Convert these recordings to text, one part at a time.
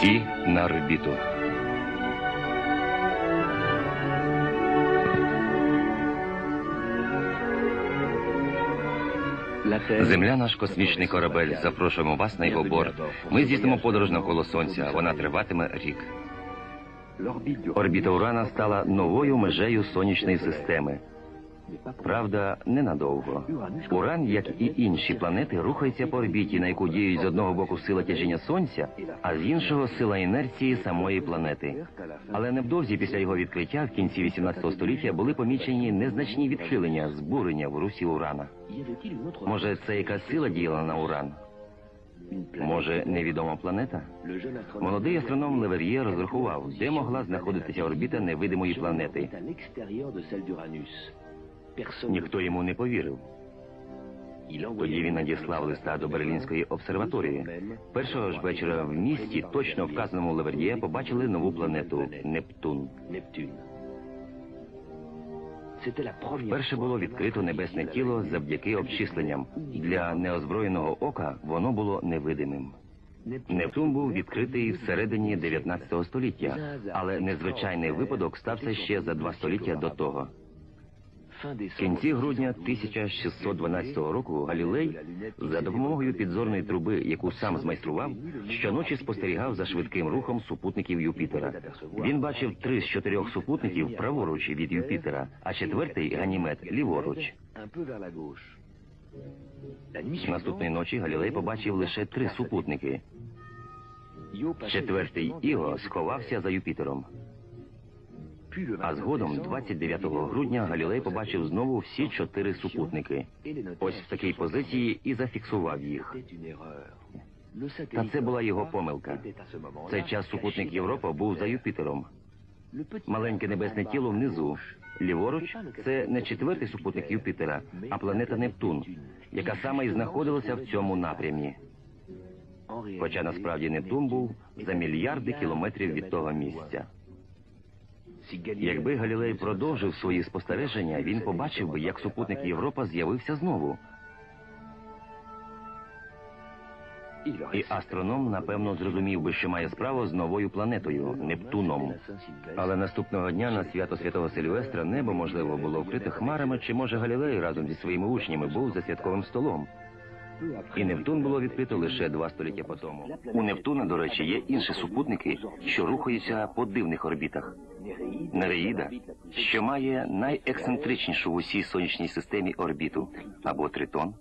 Всі на орбіту. Земля наш космічний корабель. Запрошуємо вас на його борт. Ми здійснимо подорож навколо сонця. Вона триватиме рік. Орбіта Урана стала новою межею сонячної системи. Правда, ненадовго. Уран, як і інші планети, рухається по орбіті, на яку діють з одного боку сила тяжіння сонця, а з іншого сила інерції самої планети. Але невдовзі після його відкриття в кінці 18 століття були помічені незначні відхилення, збурення в русі урана. Може, це якась сила діяла на уран? Може, невідома планета? Молодий астроном Левер'є розрахував, де могла знаходитися орбіта невидимої планети. Ніхто йому не повірив. Тоді він надіслав листа до Берлінської обсерваторії. Першого ж вечора в місті, точно вказаному Левер'є, побачили нову планету Нептун. Вперше було відкрито небесне тіло завдяки обчисленням. Для неозброєного ока воно було невидимим. Нептун був відкритий всередині 19 століття, але незвичайний випадок стався ще за два століття до того. В кінці грудня 1612 року Галілей за допомогою підзорної труби, яку сам змайстрував, щоночі спостерігав за швидким рухом супутників Юпітера. Він бачив три з чотирьох супутників праворуч від Юпітера, а четвертий Ганімед ліворуч. Наступної ночі Галілей побачив лише три супутники. Четвертий Іо сховався за Юпітером. А згодом, 29 грудня, Галілей побачив знову всі чотири супутники. Ось в такій позиції і зафіксував їх. Та це була його помилка. В цей час супутник Європа був за Юпітером. Маленьке небесне тіло внизу. Ліворуч це не четвертий супутник Юпітера, а планета Нептун, яка саме і знаходилася в цьому напрямі. Хоча насправді Нептун був за мільярди кілометрів від того місця. Якби Галілей продовжив свої спостереження, він побачив би, як супутник Європа з'явився знову. І астроном, напевно, зрозумів би, що має справу з новою планетою Нептуном. Але наступного дня на свято святого Сильвестра небо можливо було вкрите хмарами, чи може Галілей разом зі своїми учнями був за святковим столом. І Нептун було відкрито лише два століття по тому. У Нептуна, до речі, є інші супутники, що рухаються по дивних орбітах. Нереїда, що має найексцентричнішу в усій сонячній системі орбіту, або Тритон,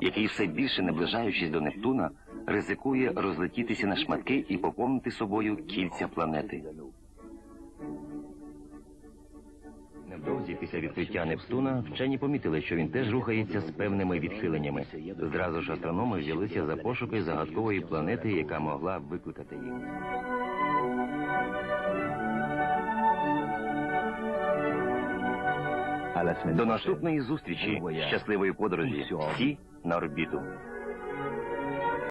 який все більше наближаючись до Нептуна, ризикує розлетітися на шматки і поповнити собою кільця планети. Невдовзі після відкриття Нептуна вчені помітили, що він теж рухається з певними відхиленнями. Зразу ж астрономи взялися за пошуки загадкової планети, яка могла викликати їх. До наступної зустрічі. Щасливої подорожі. Всі на орбіту.